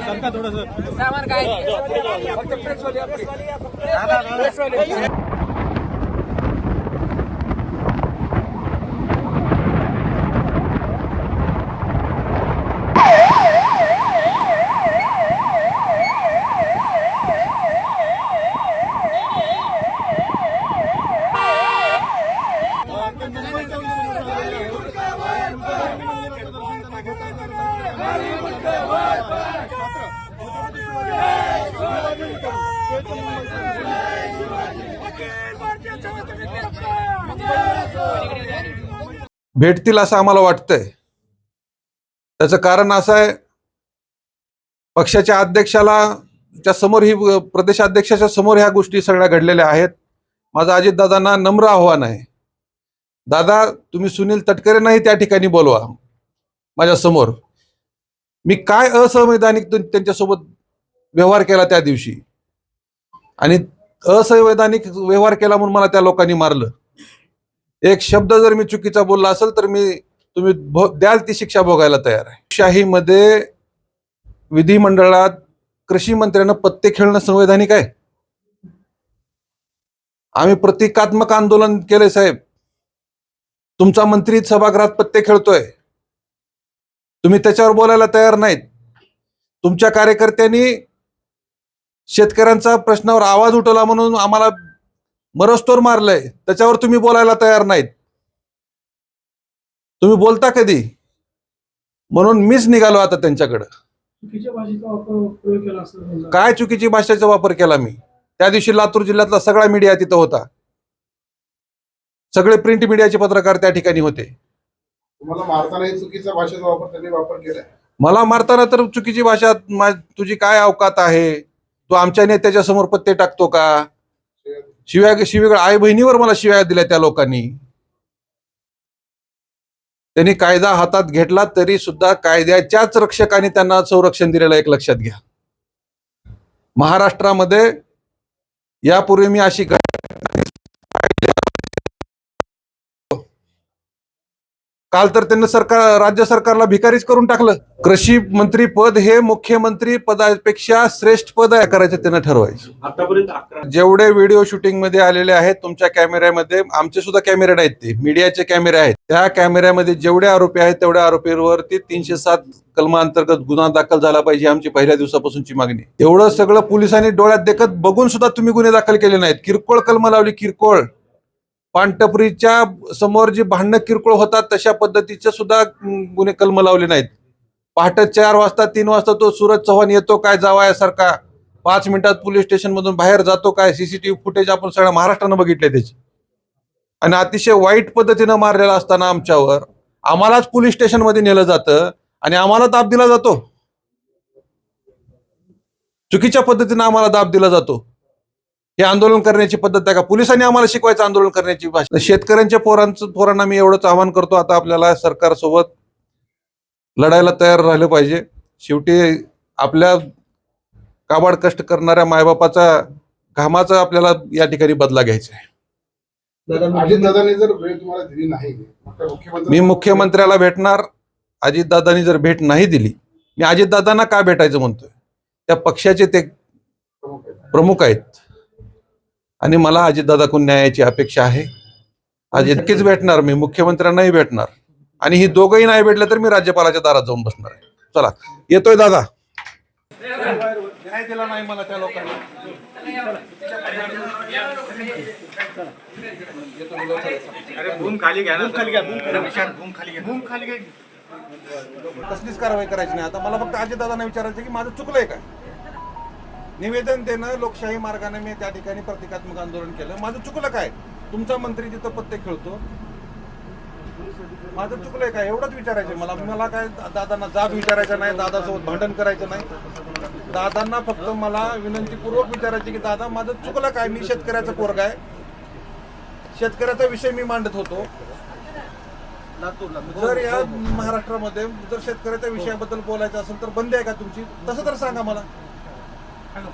सांगा थोडस सामान काय? भेटतील असं आम्हाला वाटतंय. त्याचं कारण असं आहे पक्षाच्या अध्यक्षाला च्या समोर ही प्रदेशाध्यक्षाच्या समोर ह्या गोष्टी सगळ्या घडलेल्या आहेत. माझं अजितदादांना नम्र आव्हान आहे. दादा तुम्ही सुनील तटकरेंनाही त्या ठिकाणी बोलवा माझ्यासमोर. मी काय असंवैधानिक त्यांच्यासोबत व्यवहार केला त्या दिवशी? आणि असंवैधानिक व्यवहार केला म्हणून मला त्या लोकांनी मारलं. एक शब्द जर मी चुकीचा बोलला असेल तर मी तुम्ही भो- द्याल ती शिक्षा भोगायला तयार आहे. शाहीमध्ये विधिमंडळात कृषी मंत्र्यांना पत्ते खेळणं संवैधानिक आहे. आम्ही प्रतिकात्मक आंदोलन केले साहेब. तुमचा मंत्री सभागृहात पत्ते खेळतोय. तुम्ही त्याच्यावर बोलायला तयार नाहीत. तुमच्या कार्यकर्त्यांनी शेतकऱ्यांचा प्रश्नावर आवाज उठवला म्हणून आम्हाला मरस्तोर मारलंय. त्याच्यावर तुम्ही बोलायला तयार नाहीत. तुम्ही बोलता कधी? म्हणून मीच निघालो आता त्यांच्याकडं. काय चुकीची भाषेचा वापर केला मी? त्या दिवशी लातूर जिल्ह्यातला सगळा मीडिया तिथं होता. सगळे प्रिंट मीडियाचे पत्रकार त्या ठिकाणी होते. तुम्हाला मारतानाही चुकीच्या भाषेचा वापर त्यांनी वापर केलाय. मला मारताना तर चुकीची भाषा तुझी काय अवकात आहे? तू आमच्या नेत्याच्या समोर पत्ते टाकतो का? शिव्या शिव्या आई बहिणीवर मला शिव्या दिल्या त्या लोकांनी. त्यांनी कायदा हातात घेतला तरी सुद्धा कायद्याच्याच रक्षकाने त्यांना संरक्षण दिलेलं एक लक्षात घ्या. महाराष्ट्रामध्ये यापूर्वी मी अशी काल तर त्यांनी सरकार राज्य सरकारला भिकारीच करून टाकलं. कृषी मंत्री पद हे मुख्यमंत्री पदापेक्षा श्रेष्ठ पद आहे करायचं त्यांना ठरवायचं. आतापर्यंत जेवढे व्हिडिओ शूटिंगमध्ये आलेले आहेत तुमच्या कॅमेऱ्यामध्ये आमचे सुद्धा कॅमेरे नाहीत ते मीडियाचे कॅमेरे आहेत. त्या कॅमेऱ्यामध्ये जेवढे आरोपी आहेत तेवढ्या आरोपींवरती तीनशे सात कलमांतर्गत गुन्हा दाखल झाला पाहिजे आमची पहिल्या दिवसापासूनची मागणी. एवढं सगळं पोलिसांनी डोळ्यात देखत बघून सुद्धा तुम्ही गुन्हे दाखल केले नाहीत. किरकोळ कलम लावली किरकोळ. पानटपरीच्या समोर जी भांडणं किरकोळ होतात तशा पद्धतीचे सुद्धा गुन्हे कलम लावले नाहीत. पहाटे चार वाजता तीन वाजता तो सूरज चव्हाण येतो काय जावायासारखा. पाच मिनिटात पोलीस स्टेशन मधून बाहेर जातो काय सीसीटीव्ही फुटेज आपण सगळ्या महाराष्ट्रानं बघितले त्याची. आणि अतिशय वाईट पद्धतीनं मारलेला असताना आमच्यावर आम्हालाच पोलीस स्टेशनमध्ये नेलं जातं आणि आम्हाला दाब दिला जातो. चुकीच्या पद्धतीनं आम्हाला दाब दिला जातो. हे आंदोलन करण्याची पद्धत आहे का? पोलिसांनी आम्हाला शिकवायचं आंदोलन करण्याची भाषा. शेतकऱ्यांच्या पोरांचं पोरांना मी एवढंच आवाहन करतो आता आपल्याला सरकारसोबत लढायला तयार राहिलं पाहिजे. शेवटी आपल्या काबाड कष्ट करणाऱ्या मायबापाचा घामाचा आपल्याला या ठिकाणी बदला घ्यायचा आहे. मी मुख्यमंत्र्याला भेटणार अजितदादांनी जर भेट नाही दिली मी अजितदादांना का भेटायचं म्हणतोय? त्या पक्षाचे ते प्रमुख आहेत. आणि मला अजितदादाकडून न्यायाची अपेक्षा आहे. आज इतकीच भेटणार मी मुख्यमंत्र्यांनाही भेटणार आणि ही दोघंही नाही भेटले तर मी राज्यपालाच्या दारात जाऊन बसणार आहे. चला येतोय दादा. न्याय दिला नाही मला त्या लोकांनी कसलीच कारवाई करायची नाही. आता मला फक्त अजितदादांना विचारायचं की माझं चुकलंय काय? निवेदन देणं लोकशाही मार्गाने मी त्या ठिकाणी प्रतिकात्मक आंदोलन केलं. माझं चुकलं काय? तुमचा मंत्री तिथं पत्ते खेळतो. माझं चुकलंय काय? एवढंच विचारायचं मला. मला काय दादांना जाब विचारायचा नाही दादासोबत भांडण करायचं नाही. दादांना फक्त मला विनंतीपूर्वक विचारायचे की दादा माझं चुकलं काय? मी शेतकऱ्याचा पोरग आहे. शेतकऱ्याचा विषय मी मांडत होतो. जर या महाराष्ट्रामध्ये जर शेतकऱ्याच्या विषयाबद्दल बोलायचं असेल तर बंदी आहे का तुमची? तसं तर सांगा मला. 开走